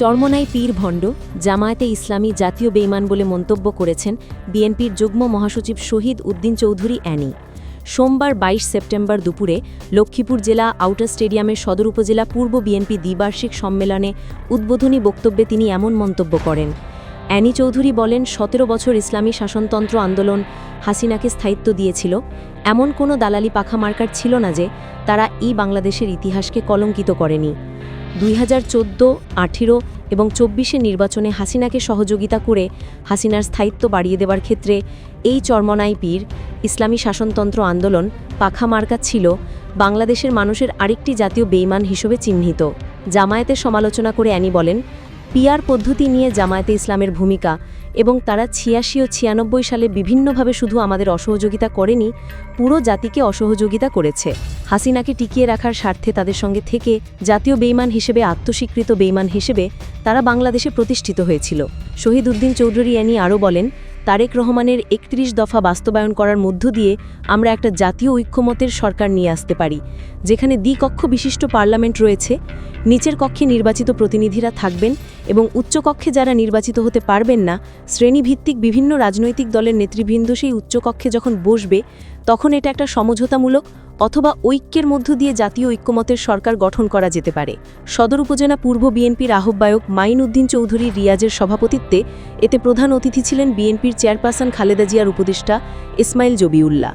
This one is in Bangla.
চরমনাই পীর ভণ্ড, জামায়াতে ইসলামী জাতীয় বেইমান বলে মন্তব্য করেছেন বিএনপির যুগ্ম মহাসচিব শহীদ উদ্দিন চৌধুরী অ্যানি। সোমবার ২২ সেপ্টেম্বর দুপুরে লক্ষ্মীপুর জেলা আউটার স্টেডিয়ামের সদর উপজেলা পূর্ব বিএনপি দ্বিবার্ষিক সম্মেলনে উদ্বোধনী বক্তব্যে তিনি এমন মন্তব্য করেন। অ্যানি চৌধুরী বলেন, সতেরো বছর ইসলামী শাসনতন্ত্র আন্দোলন হাসিনাকে স্থায়িত্ব দিয়েছিল। এমন কোনো দালালি পাখা মার্কার ছিল না যে তারা ই বাংলাদেশের ইতিহাসকে কলঙ্কিত করেনি। দুই হাজার চোদ্দ, আঠেরো এবং চব্বিশে নির্বাচনে হাসিনাকে সহযোগিতা করে হাসিনার স্থায়িত্ব বাড়িয়ে দেওয়ার ক্ষেত্রে এই চর্মনাই পীর, ইসলামী শাসনতন্ত্র আন্দোলন পাখা মার্কা ছিল বাংলাদেশের মানুষের আরেকটি জাতীয় বেইমান হিসেবে চিহ্নিত। জামায়াতের সমালোচনা করে অ্যানি বলেন, পিয়ার পদ্ধতি নিয়ে জামায়াতে ইসলামের ভূমিকা এবং তারা ছিয়াশি ও ছিয়ানব্বই সালে বিভিন্নভাবে শুধু আমাদের অসহযোগিতা করেনি, পুরো জাতিকে অসহযোগিতা করেছে। হাসিনাকে টিকিয়ে রাখার স্বার্থে তাদের সঙ্গে থেকে জাতীয় বেইমান হিসেবে, আত্মস্বীকৃত বেইমান হিসেবে তারা বাংলাদেশে প্রতিষ্ঠিত হয়েছিল। শহীদ উদ্দিন চৌধুরী অ্যানি আরও বলেন, তারেক রহমানের একত্রিশ দফা বাস্তবায়ন করার মধ্য দিয়ে আমরা একটা জাতীয় ঐক্যমতের সরকার নিয়ে আসতে পারি, যেখানে দ্বিকক্ষ বিশিষ্ট পার্লামেন্ট রয়েছে নিচের কক্ষে নির্বাচিত প্রতিনিধিরা থাকবেন এবং উচ্চকক্ষে যারা নির্বাচিত হতে পারবেন না, শ্রেণীভিত্তিক বিভিন্ন রাজনৈতিক দলের নেতৃবৃন্দ সেই উচ্চকক্ষে যখন বসবে, তখন এটা একটা সমঝোতামূলক অথবা ঐক্যের মধ্য দিয়ে জাতীয় ঐক্যমতের সরকার গঠন করা যেতে পারে। সদর উপজেলা পূর্ব বিএনপির আহ্বায়ক মাইন উদ্দিন চৌধুরী রিয়াজের সভাপতিত্বে এতে প্রধান অতিথি ছিলেন বিএনপির চেয়ারপারসন খালেদা জিয়ার উপদেষ্টা ইসমাইল জবিউল্লাহ।